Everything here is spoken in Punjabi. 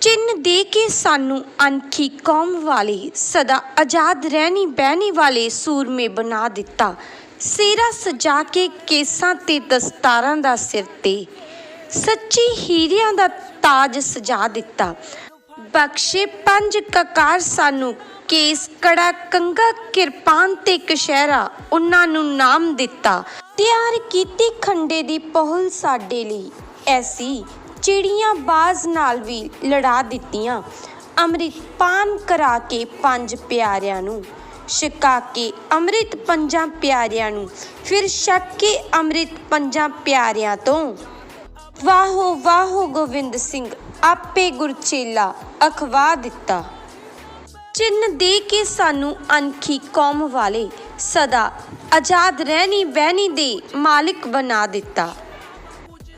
ਚਿੰਨ ਦੇ ਕੇ ਸਾਨੂੰ ਅਨਖੀ ਕੌਮ ਵਾਲੇ, ਸਦਾ ਆਜ਼ਾਦ ਰਹਿਣੀ ਬਹਿਣੀ ਵਾਲੇ ਸੂਰਮੇ ਬਣਾ ਦਿੱਤਾ। ਸਿਰਾ ਸਜਾ ਕੇ ਕੇਸਾਂ ਤੇ ਦਸਤਾਰਾਂ ਦਾ ਸਿਰ ਤੇ। ਸੱਚੀ ਹੀਰਿਆਂ ਦਾ ਤਾਜ ਸਜਾ ਦਿੱਤਾ। ਬਖਸ਼ੇ ਪੰਜ ਕਕਾਰ ਸਾਨੂੰ ਕੇਸ ਕੜਾ ਕੰਗਾ ਕਿਰਪਾਨ ਤੇ ਕਸ਼ਹਿਰਾ ਉਹਨਾਂ ਨੂੰ ਨਾਮ ਦਿੱਤਾ। ਤਿਆਰ ਕੀਤੀ ਖੰਡੇ ਦੀ ਪਹੁਲ ਸਾਡੇ ਲਈ, ਐਸੀ ਚਿੜੀਆਂ ਬਾਜ਼ ਨਾਲ ਵੀ ਲੜਾ ਦਿੱਤੀਆਂ। ਅੰਮ੍ਰਿਤਪਾਨ ਕਰਾ ਕੇ ਪੰਜ ਪਿਆਰਿਆਂ ਨੂੰ। ਛਕਾ ਕੇ ਅੰਮ੍ਰਿਤ ਪੰਜਾਂ ਪਿਆਰਿਆਂ ਨੂੰ। ਫਿਰ ਛਕ ਕੇ ਅੰਮ੍ਰਿਤ ਪੰਜਾਂ ਪਿਆਰਿਆਂ ਤੋਂ। ਵਾਹੋ ਵਾਹੋ ਗੋਬਿੰਦ ਸਿੰਘ, ਆਪੇ ਗੁਰਚੇਲਾ ਅਖਵਾ ਦਿੱਤਾ। ਚਿੰਨ ਦੇ ਕੇ ਸਾਨੂੰ ਅਨਖੀ ਕੌਮ ਵਾਲੇ ਸਦਾ ਆਜ਼ਾਦ ਰਹਿਣੀ ਬਹਿਣੀ ਦੇ ਮਾਲਿਕ ਬਣਾ ਦਿੱਤਾ।